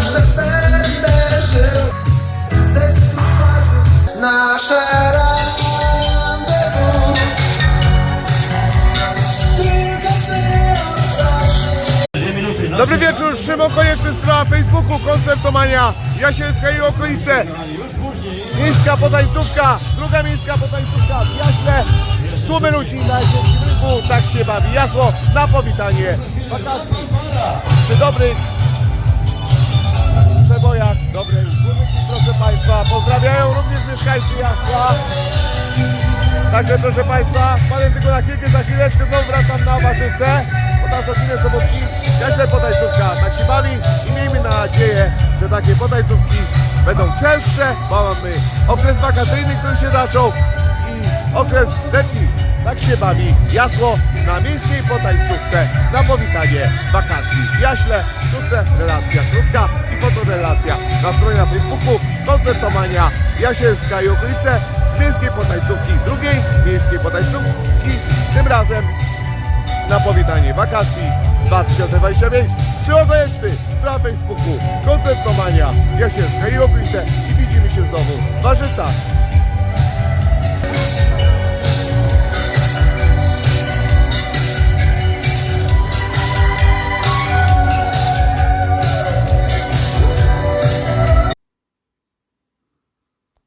Zawsze będę żył ze twarzy Nasze Dobry wieczór, Szymon Konieczny, strona Facebooku, Koncertomania, Jasielska i okolice. Miejska potańcówka, druga miejska potańcówka w Jaśle. Tłumy ludzi na Jasielskim Rynku, tak się bawi. Jasło na powitanie wakacji. Przy dobrych Państwa. Pozdrawiają również mieszkańcy Jasła. Także proszę Państwa, powiem tylko na chwilkę, za chwileczkę znowu wracam na Warzyce, bo tam są chwilę sobotki, jaśle potańcówka, tak się bawi i miejmy nadzieję, że takie potańcówki będą częstsze, bo mamy okres wakacyjny, który się zaczął i okres letni, bawi jasło na miejskiej potańcówce na powitanie wakacji. Jaśle, wkrótce relacja krótka i fotorelacja na stronie na Facebooku Koncertomania Jasielska i okolice z miejskiej potańcówki, drugiej miejskiej potańcówki, tym razem na powitanie wakacji 2025. Szymon Konieczny, strona Facebooku, koncertomania Jasielska i okolice i widzimy się znowu w Warzysach.